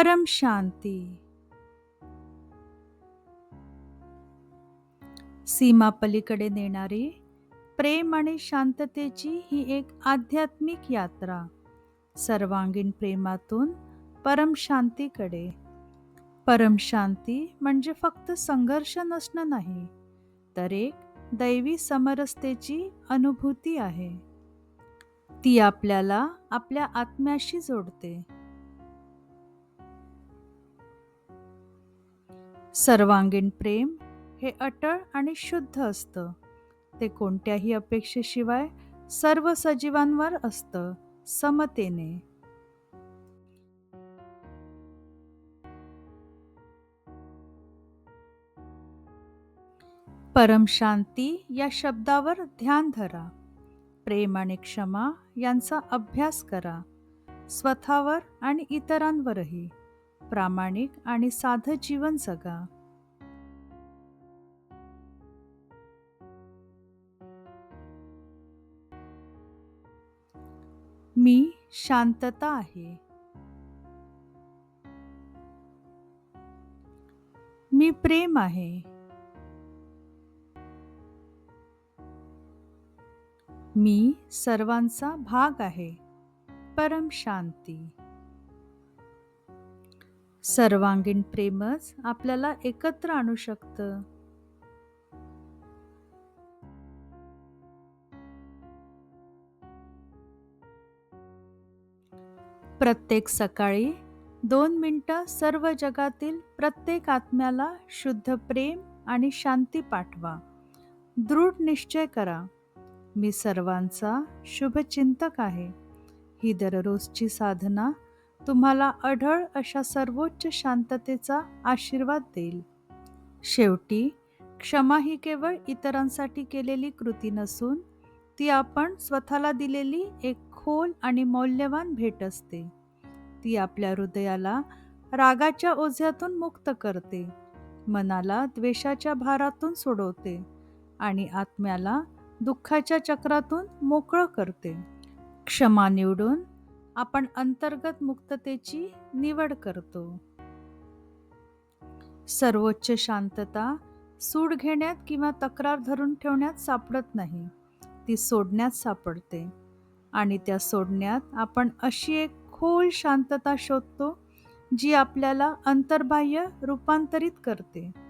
परम शांती. सीमा पलीकडे नेणारी प्रेम आणि शांततेची ही एक आध्यात्मिक यात्रा. सर्वांगीण प्रेमातून परम शांतीकडे. परम शांती म्हणजे फक्त संघर्ष नसणं नाही तर एक दैवी समरसतेची अनुभूती आहे. ती आपल्याला आपल्या आत्म्याशी जोडते. सर्वांगीण प्रेम हे अटळ आणि शुद्ध असतं. ते कोणत्याही अपेक्षेशिवाय सर्व सजीवांवर असतं समतेने. परमशांती या शब्दावर ध्यान धरा. प्रेम आणि क्षमा यांचा अभ्यास करा. स्वतःवर आणि इतरांवरही. प्रामाणिक आणि साधं जीवन जगा. मी शांतता आहे. मी प्रेम आहे. मी सर्वांचा भाग आहे. परम शांती. सर्वांगीण प्रेमच आपल्याला एकत्र आणू शकतं. प्रत्येक सकाळी दोन मिनटं सर्व जगातील प्रत्येक आत्म्याला शुद्ध प्रेम आणि शांती पाठवा. दृढ निश्चय करा. मी सर्वांचा शुभचिंतक आहे. ही दररोजची साधना तुम्हाला अढळ अशा सर्वोच्च शांततेचा आशीर्वाद देईल. शेवटी क्षमा ही केवळ इतरांसाठी केलेली कृती नसून ती आपण स्वतःला दिलेली एक खोल आणि मौल्यवान भेट असते. ती आपल्या हृदयाला रागाच्या ओझ्यातून मुक्त करते मनाला द्वेषाच्या भारातून सोडवते आणि आत्म्याला दुःखाच्या चक्रातून मोकळं करते. क्षमा निवडून आपण अंतर्गत मुक्ततेची निवड करतो. सर्वोच्च शांतता सूड घेण्यात किंवा तक्रार धरून ठेवण्यात सापडत नाही. ती सोडण्यात सापडते आणि त्या सोडण्यात आपण अशी एक खोल शांतता शोधतो जी आपल्याला अंतर्बाह्य रूपांतरित करते.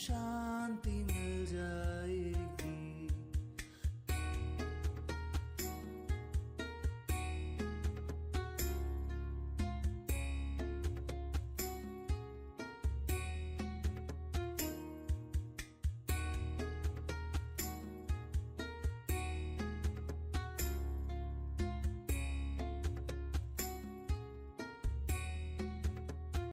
शांति मिल जाए